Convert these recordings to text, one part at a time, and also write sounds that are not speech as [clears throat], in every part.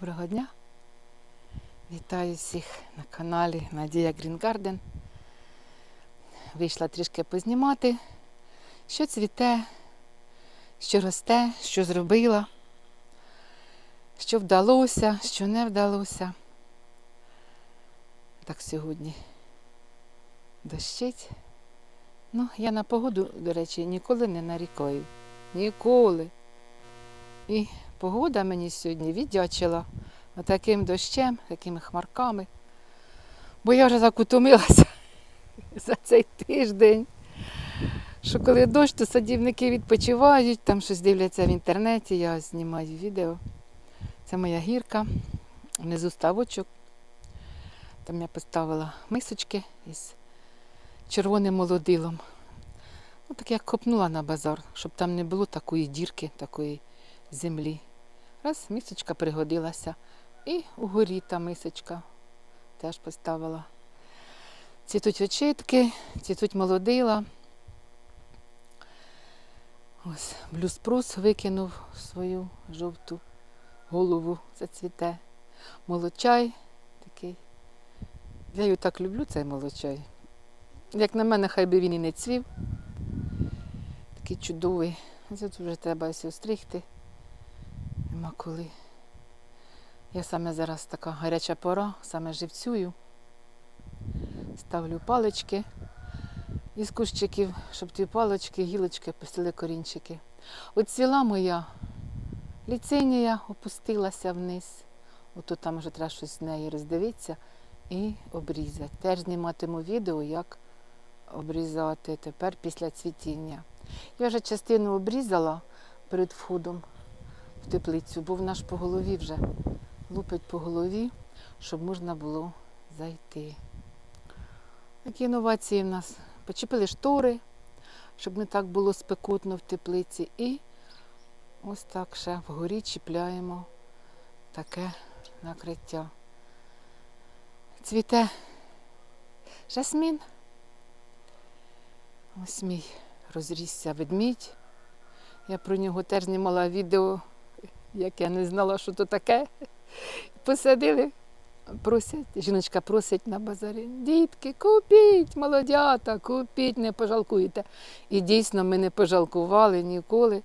Доброго дня. Вітаю всіх на каналі Надія Грінгарден. Вийшла трішки познімати, що цвіте, що росте, що зробила, що вдалося, що не вдалося. Так сьогодні дощить. Ну, я на погоду, до речі, ніколи не нарікаю. Ніколи. І погода мені сьогодні віддячила отаким дощем, такими хмарками. Бо я вже так утомилася [laughs] за цей тиждень. Що коли дощ, то садівники відпочивають, там щось дивляться в інтернеті, я знімаю відео. Це моя гірка, внизу ставочок. Там я поставила мисочки із червоним молодилом. Ну, так я копнула на базар, щоб там не було такої дірки, такої землі. Раз мисочка пригодилася. І угорі та мисочка теж поставила. Цвітуть очитки, цвітуть молодила. Ось блюз-прус викинув свою жовту голову, зацвіте. Молочай такий. Я його так люблю, цей молочай. Як на мене, хай би він і не цвів. Такий чудовий. Тут вже треба остригти. Нема коли. Я саме зараз така гаряча пора, саме живцюю. Ставлю палички із кущиків, щоб ті палички, гілочки пустили корінчики. От ціла моя ліцинія опустилася вниз. Ото там вже треба щось з неї роздивитися і обрізати. Теж зніматиму відео, як обрізати тепер після цвітіння. Я вже частину обрізала перед входом в теплицю, бо вона ж по голові вже лупить по голові, щоб можна було зайти. Такі інновації в нас. Почепили штори, щоб не так було спекотно в теплиці. І ось так ще вгорі чіпляємо таке накриття. Цвіте жасмін. Ось мій розрісся ведмідь. Я про нього теж знімала відео, як я не знала, що то таке. Посадили, просять, жіночка просить на базарі. Дітки, купіть, молодята, купіть, не пожалкуєте. І дійсно ми не пожалкували ніколи.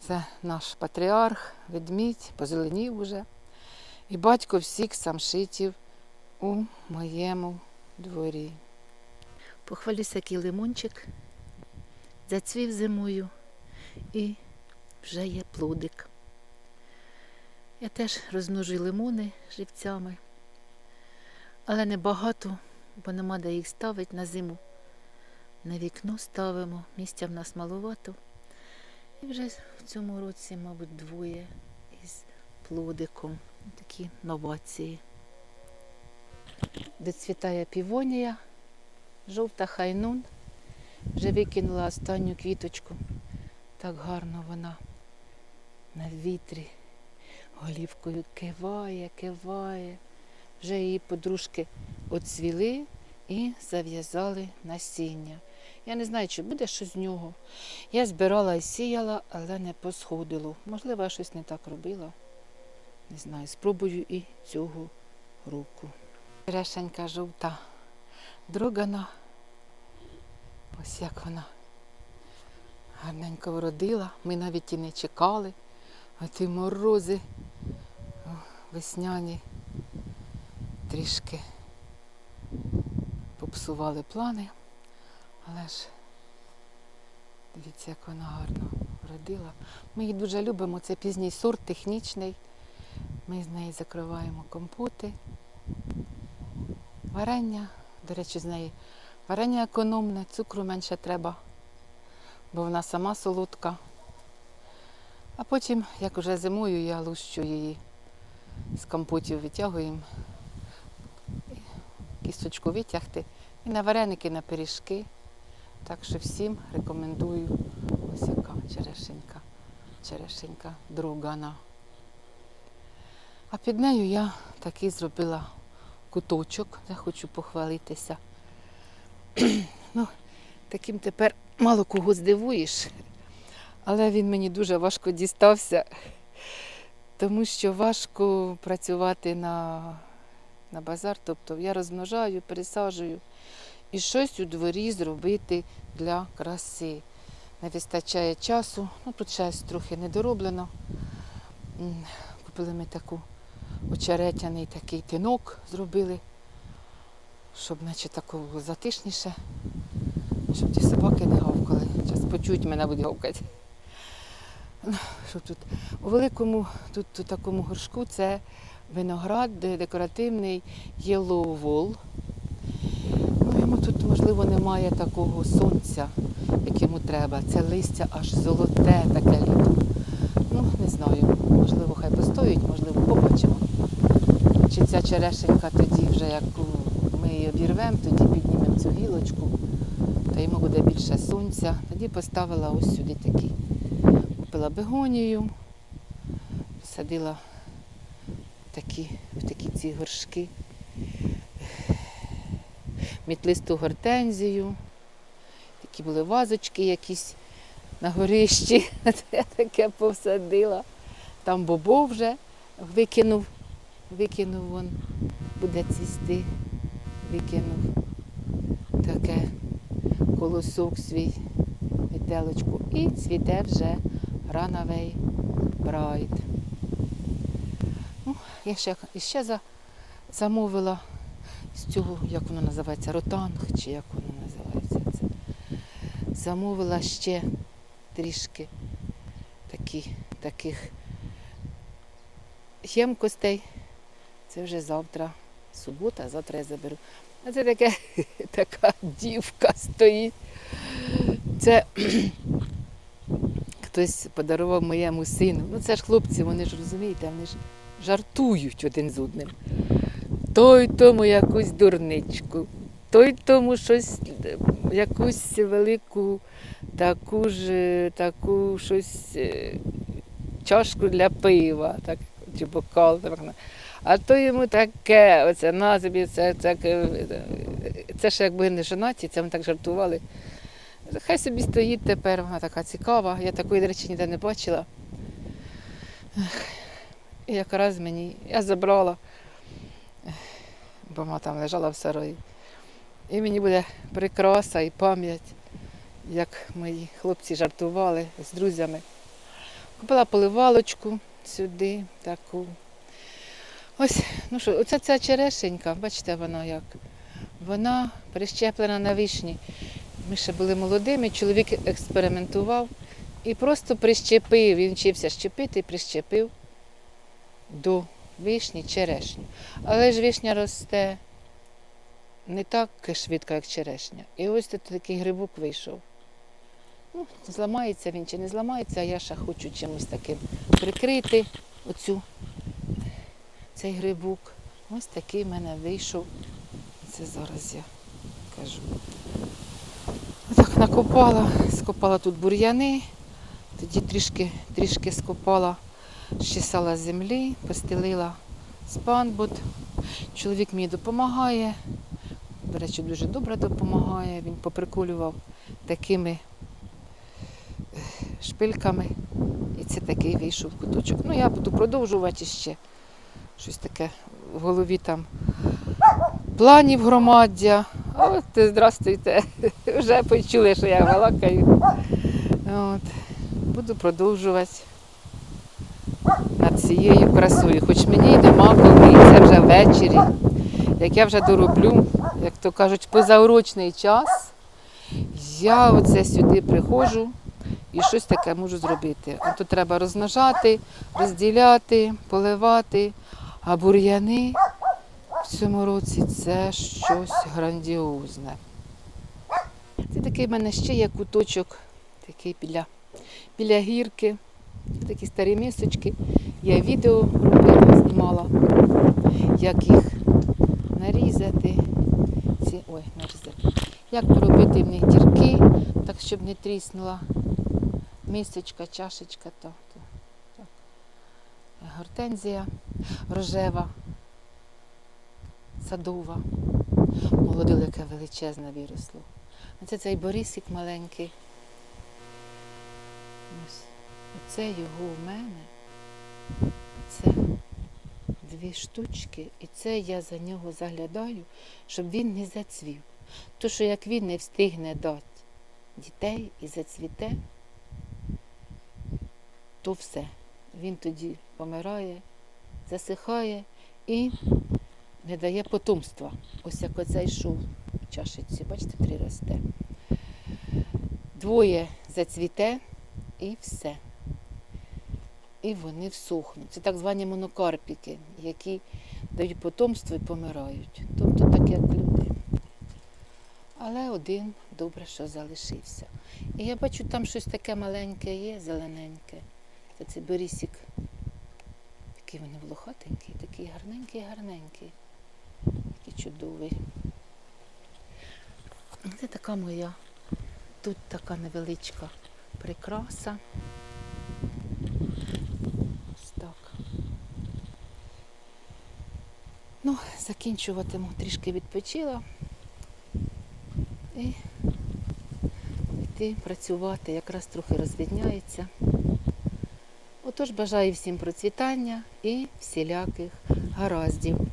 Це наш патріарх, ведмідь, позеленів уже. І батько всіх самшитів у моєму дворі. Похвалюся, який лимончик. Зацвів зимою і вже є плодик. Я теж розмножую лимони живцями, але не багато, бо нема де їх ставити на зиму. На вікно ставимо, місця в нас маловато. І вже в цьому році, мабуть, двоє із плодиком. Такі новації. Доцвітає півонія, жовта хайнун. Вже викинула останню квіточку. Так гарно вона на вітрі голівкою киває, киває. Вже її подружки оцвіли і зав'язали насіння. Я не знаю, чи буде щось з нього. Я збирала і сіяла, але не посходило. Можливо, я щось не так робила. Не знаю, спробую і цього року. Решенька жовта дрогана. Ось як вона гарненько вродила. Ми навіть і не чекали. А ті морози весняні трішки попсували плани. Але ж дивіться, як вона гарно вродила. Ми її дуже любимо. Це пізній сорт, технічний. Ми з неї закриваємо компоти, варення. До речі, з неї варення економне, цукру менше треба, бо вона сама солодка. А потім, як уже зимою, я лущу її з компотів витягуємо, кісточку витягти і на вареники, на пиріжки. Так що всім рекомендую ось яка черешенька, черешенька другана. А під нею я такий зробила куточок, я хочу похвалитися. [clears throat] ну, таким тепер мало кого здивуєш, але він мені дуже важко дістався. Тому що важко працювати на, на базар. Тобто я розмножаю, пересаджую і щось у дворі зробити для краси. Не вистачає часу, ну тут щось трохи недороблено. Купили ми таку очеретяний такий тинок зробили, щоб наче тако було затишніше, щоб ті собаки не гавкали. Зараз почують мене будуть гавкати. Що тут? У великому тут у такому горшку це виноград декоративний Yellow. Ну, йому тут, можливо, немає такого сонця, як йому треба. Це листя аж золоте таке літо. Ну, не знаю, можливо, хай постоїть, можливо, побачимо. Чи ця черешенька тоді вже, як ми її обірвемо, тоді піднімемо цю гілочку, та йому буде більше сонця. Тоді поставила ось сюди такі. Купила бегонію, посадила такі, в такі ці горшки, мітлисту гортензію, такі були вазочки якісь на горищі. [laughs] Я таке посадила. Там бобо вже викинув, викинув вон, буде цвісти, викинув таке колосок свій метелочку. І цвіте вже грановий брайд. Ну, я ще, ще за, замовила з цього, як воно називається, ротанг, чи як воно називається це. Замовила ще трішки такі, таких ємкостей. Це вже завтра, субота, завтра я заберу. А це таке, [laughs] така дівка стоїть. Це хтось подарував моєму сину. Ну це ж хлопці, вони ж розумієте, вони ж жартують один з одним. Той тому якусь дурничку, той тому щось, якусь велику таку ж, таку щось, е, чашку для пива, так, чи бокал. Так, а то йому таке, оце на це, це, е, це ще якби не жонаті, це ми так жартували. Хай собі стоїть тепер, вона така цікава. Я такої, до речі, ніде не бачила. І якраз мені, я забрала, бо вона там лежала в сарої. І мені буде прикраса і пам'ять, як мої хлопці жартували з друзями. Купила поливалочку сюди, таку. Ось, ну що, оця ця черешенька, бачите, вона як. Вона прищеплена на вишні. Ми ще були молодими, чоловік експериментував і просто прищепив. Він вчився щепити і прищепив до вишні черешню. Але ж вишня росте не так швидко, як черешня. І ось тут такий грибок вийшов. Ну, зламається він чи не зламається, а я ще хочу чимось таким прикрити оцю, цей грибок. Ось такий в мене вийшов. Це зараз я кажу. Так накопала, скопала тут бур'яни, тоді трішки, трішки скопала, щесала землі, постелила спанбут. Чоловік мені допомагає. До речі, дуже добре допомагає. Він поприколював такими е, шпильками. І це такий вийшов куточок. Ну, я буду продовжувати ще. Щось таке в голові там планів громаддя. От здрастуйте. [laughs] Вже почули, що я балакаю. От. Буду продовжувати над цією красою. Хоч мені й нема коли, це вже ввечері. Як я вже дороблю, як то кажуть, позаурочний час, я оце сюди приходжу і щось таке можу зробити. А то треба розмножати, розділяти, поливати, а бур'яни цьому році це щось грандіозне. Це такий в мене ще є куточок, такий біля, біля гірки. Такі старі місочки. Я відео робила, знімала, як їх нарізати. Ці, ой, нарізати. Як поробити в них дірки, так щоб не тріснула місочка, чашечка. То, то, так. Гортензія рожева садова. Молодило, яке величезне виросло. А це цей борисик маленький. Ось. Оце його в мене. оце дві штучки, і це я за нього заглядаю, щоб він не зацвів. То, що як він не встигне дати дітей і зацвіте, то все. Він тоді помирає, засихає і не дає потомства. Ось як оцей йшов в чашиці, бачите, три росте. Двоє зацвіте і все. І вони всохнуть. Це так звані монокарпіки, які дають потомство і помирають. Тобто так, як люди. Але один добре, що залишився. І я бачу, там щось таке маленьке є, зелененьке. Це цей берісік. Такий вони волохатенький, такий гарненький, гарненький. Такий чудовий. Це така моя. Тут така невеличка прикраса. Ось так. Ну, закінчуватиму, трішки відпочила. І йти працювати, якраз трохи розвідняється. Отож бажаю всім процвітання і всіляких гараздів.